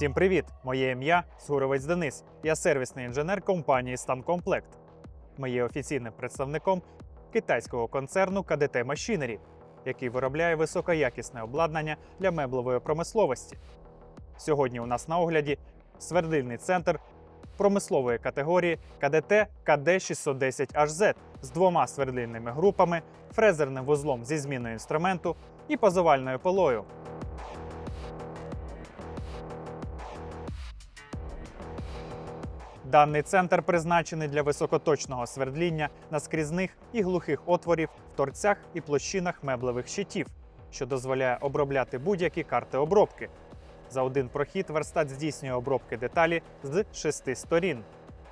Всім привіт! Моє ім'я Суровець Денис. Я сервісний інженер компанії Станкомплект. Ми є офіційним представником китайського концерну КДТ Machinery, який виробляє високоякісне обладнання для меблевої промисловості. Сьогодні у нас на огляді свердильний центр промислової категорії КДТ КД610HZ з двома свердильними групами, фрезерним вузлом зі зміною інструменту і позовальною полою. Даний центр призначений для високоточного свердління наскрізних і глухих отворів в торцях і площинах меблевих щитів, що дозволяє обробляти будь-які карти обробки. За один прохід верстат здійснює обробки деталі з шести сторін.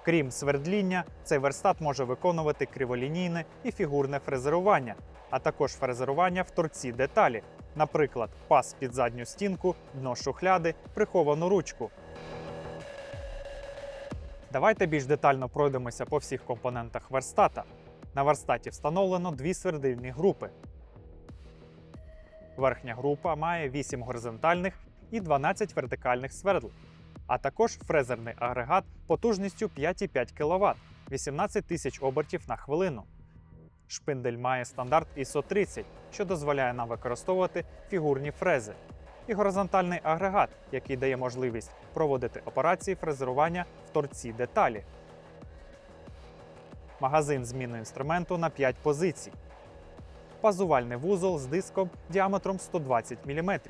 Крім свердління, цей верстат може виконувати криволінійне і фігурне фрезерування, а також фрезерування в торці деталі, наприклад, пас під задню стінку, дно шухляди, приховану ручку. Давайте більш детально пройдемося по всіх компонентах верстата. На верстаті встановлено дві свердильні групи. Верхня група має 8 горизонтальних і 12 вертикальних свердл, а також фрезерний агрегат потужністю 5,5 кВт 18 тисяч обертів на хвилину. Шпиндель має стандарт ISO 30, що дозволяє нам використовувати фігурні фрези, і горизонтальний агрегат, який дає можливість проводити операції фрезерування в торці деталі. Магазин зміни інструменту на 5 позицій. Пазувальний вузол з диском діаметром 120 мм.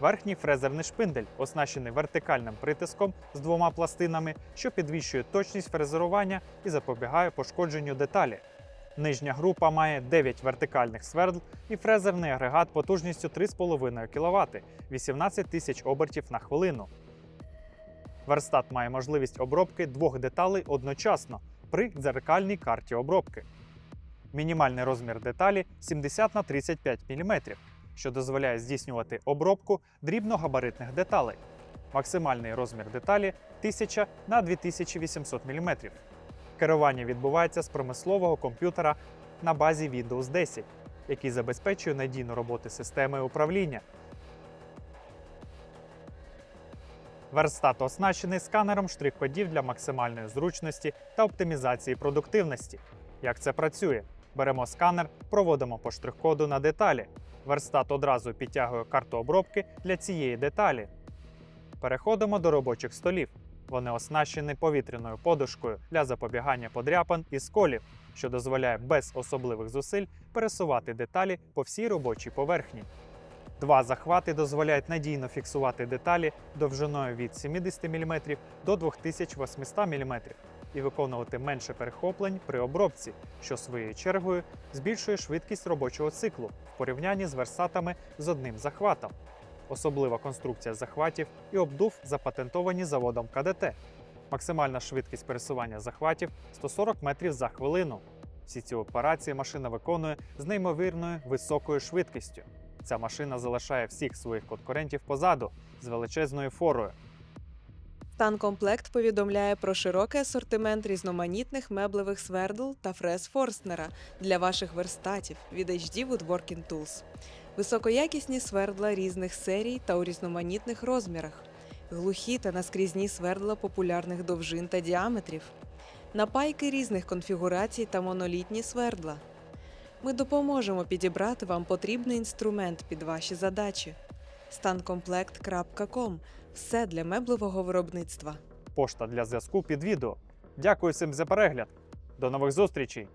Верхній фрезерний шпиндель, оснащений вертикальним притиском з двома пластинами, що підвищує точність фрезерування і запобігає пошкодженню деталі. Нижня група має 9 вертикальних свердл і фрезерний агрегат потужністю 3,5 кВт 18 тисяч обертів на хвилину. Верстат має можливість обробки двох деталей одночасно при дзеркальній карті обробки. Мінімальний розмір деталі 70 на 35 мм, що дозволяє здійснювати обробку дрібногабаритних деталей. Максимальний розмір деталі 1000 на 2800 мм. Керування відбувається з промислового комп'ютера на базі Windows 10, який забезпечує надійну роботу системи управління. Верстат оснащений сканером штрих-кодів для максимальної зручності та оптимізації продуктивності. Як це працює? Беремо сканер, проводимо по штрих-коду на деталі. Верстат одразу підтягує карту обробки для цієї деталі. Переходимо до робочих столів. Вони оснащені повітряною подушкою для запобігання подряпин і сколів, що дозволяє без особливих зусиль пересувати деталі по всій робочій поверхні. Два захвати дозволяють надійно фіксувати деталі довжиною від 70 мм до 2800 мм і виконувати менше перехоплень при обробці, що своєю чергою збільшує швидкість робочого циклу в порівнянні з версатами з одним захватом. Особлива конструкція захватів і обдув запатентовані заводом КДТ. Максимальна швидкість пересування захватів 140 метрів за хвилину. Всі ці операції машина виконує з неймовірною високою швидкістю. Ця машина залишає всіх своїх конкурентів позаду з величезною форою. Станкомплект повідомляє про широкий асортимент різноманітних меблевих свердл та фрез Форстнера для ваших верстатів від HD Woodworking Tools. Високоякісні свердла різних серій та у різноманітних розмірах, глухі та наскрізні свердла популярних довжин та діаметрів, напайки різних конфігурацій та монолітні свердла. Ми допоможемо підібрати вам потрібний інструмент під ваші задачі. станкомплект.com – все для меблевого виробництва. Пошта для зв'язку під відео. Дякую всім за перегляд. До нових зустрічей!